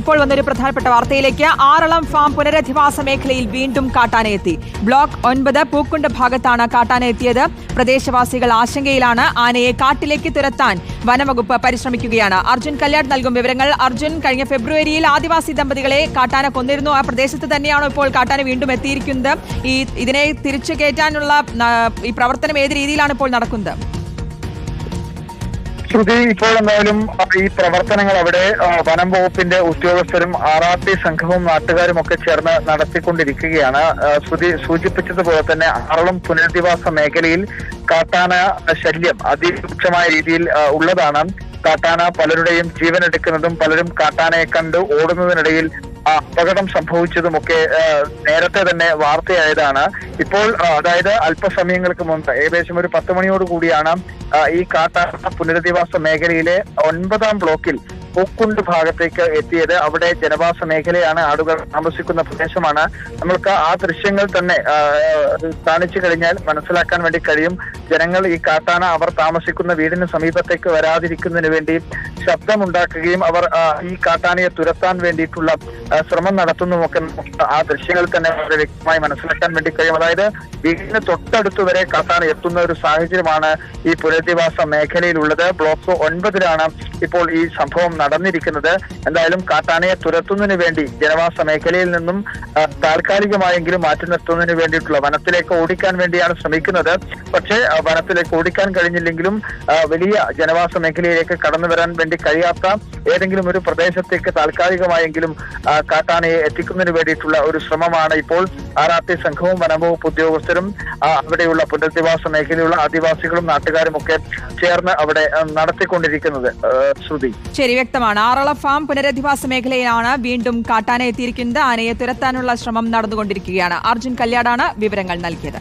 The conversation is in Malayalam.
ഇപ്പോൾ വന്നൊരു പ്രധാനപ്പെട്ട വാർത്തയിലേക്ക്. ആറളം ഫാം പുനരധിവാസ മേഖലയിൽ വീണ്ടും കാട്ടാനയെത്തി. ബ്ലോക്ക് ഒൻപത് പൂക്കുണ്ട് ഭാഗത്താണ് കാട്ടാനയെത്തിയത്. പ്രദേശവാസികൾ ആശങ്കയിലാണ്. ആനയെ കാട്ടിലേക്ക് തുരത്താൻ വനവകുപ്പ് പരിശ്രമിക്കുകയാണ്. അർജുൻ കല്യാട് നൽകും വിവരങ്ങൾ. അർജുൻ കഴിഞ്ഞ ഫെബ്രുവരിയിൽ ആദിവാസി ദമ്പതികളെ കാട്ടാന കൊന്നിരുന്നു. ആ പ്രദേശത്ത് തന്നെയാണോ ഇപ്പോൾ കാട്ടാന വീണ്ടും എത്തിയിരിക്കുന്നത്? ഈ ഇതിനെ തിരിച്ചു കയറ്റാനുള്ള ഈ പ്രവർത്തനം ഏത് രീതിയിലാണ് ഇപ്പോൾ നടക്കുന്നത്? ശ്രുതി ഇപ്പോൾ എന്തായാലും ഈ പ്രവർത്തനങ്ങൾ അവിടെ വനം വകുപ്പിന്റെ ഉദ്യോഗസ്ഥരും ആർ ആർ പി സംഘവും നാട്ടുകാരും ഒക്കെ ചേർന്ന് നടത്തിക്കൊണ്ടിരിക്കുകയാണ്. ശ്രുതി സൂചിപ്പിച്ചതുപോലെ തന്നെ ആറളം പുനരധിവാസ മേഖലയിൽ കാട്ടാന ശല്യം അതിരൂക്ഷമായ രീതിയിൽ ഉള്ളതാണ്. കാട്ടാന പലരുടെയും ജീവൻ എടുക്കുന്നതും പലരും കാട്ടാനയെ കണ്ട് ഓടുന്നതിനിടയിൽ അപകടം സംഭവിച്ചതുമൊക്കെ നേരത്തെ തന്നെ വാർത്തയായതാണ്. ഇപ്പോൾ അതായത് അല്പസമയങ്ങൾക്ക് മുമ്പ് ഏകദേശം ഒരു പത്ത് മണിയോട് കൂടിയാണ് ഈ കാട്ടാന പുനരധിവാസ മേഖലയിലെ ഒൻപതാം ബ്ലോക്കിൽ പൂക്കുണ്ട് ഭാഗത്തേക്ക് എത്തിയത് അവിടെ ജനവാസ മേഖലയാണ് ആളുകൾ താമസിക്കുന്ന പ്രദേശമാണ്. നമ്മൾക്ക് ആ ദൃശ്യങ്ങൾ തന്നെ കാണിച്ചു കഴിഞ്ഞാൽ മനസ്സിലാക്കാൻ വേണ്ടി കഴിയും. ജനങ്ങൾ ഈ കാട്ടാന അവർ താമസിക്കുന്ന വീടിന് സമീപത്തേക്ക് വരാതിരിക്കുന്നതിന് വേണ്ടി ശബ്ദമുണ്ടാക്കുകയും അവർ ഈ കാട്ടാനയെ തുരത്താൻ വേണ്ടിയിട്ടുള്ള ശ്രമം നടത്തുന്നതുമൊക്കെ ആ ദൃശ്യങ്ങൾ തന്നെ വളരെ വ്യക്തമായി മനസ്സിലാക്കാൻ വേണ്ടി കഴിയും. അതായത് വീടിന് തൊട്ടടുത്ത് വരെ കാട്ടാന എത്തുന്ന ഒരു സാഹചര്യമാണ് ഈ പുനരധിവാസ മേഖലയിലുള്ളത്. ബ്ലോക്ക് ഒൻപതിലാണ് ഇപ്പോൾ ഈ സംഭവം നടന്നിരിക്കുന്നത്. എന്തായാലും കാട്ടാനയെ തുരത്തുന്നതിന് വേണ്ടി ജനവാസ മേഖലയിൽ നിന്നും താൽക്കാലികമായെങ്കിലും മാറ്റി നിർത്തുന്നതിന് വേണ്ടിയിട്ടുള്ള വനത്തിലേക്ക് ഓടിക്കാൻ വേണ്ടിയാണ് ശ്രമിക്കുന്നത്. പക്ഷേ വനത്തിലേക്ക് ഓടിക്കാൻ കഴിഞ്ഞില്ലെങ്കിലും വലിയ ജനവാസ മേഖലയിലേക്ക് കടന്നു വരാൻ വേണ്ടി കഴിയാത്ത ഏതെങ്കിലും ഒരു പ്രദേശത്തേക്ക് താൽക്കാലികമായെങ്കിലും കാട്ടാനയെ എത്തിക്കുന്നതിന് വേണ്ടിയിട്ടുള്ള ഒരു ശ്രമമാണ് ഇപ്പോൾ ആറാത്തി സംഘവും വനംവകുപ്പ് ഉദ്യോഗസ്ഥരും അവിടെയുള്ള പുനരധിവാസ മേഖലയിലുള്ള ആദിവാസികളും നാട്ടുകാരും ഒക്കെ ചേർന്ന് അവിടെ നടത്തിക്കൊണ്ടിരിക്കുന്നത്. ശ്രുതി. ശരി വ്യക്തമാണ്. ആറള ഫാം പുനരധിവാസ മേഖലയിലാണ് വീണ്ടും കാട്ടാന എത്തിയിരിക്കുന്നത്. ആനയെ തുരത്താനുള്ള ശ്രമം നടന്നുകൊണ്ടിരിക്കുകയാണ്. അർജുൻ കല്യാടാണ് വിവരങ്ങൾ നൽകിയത്.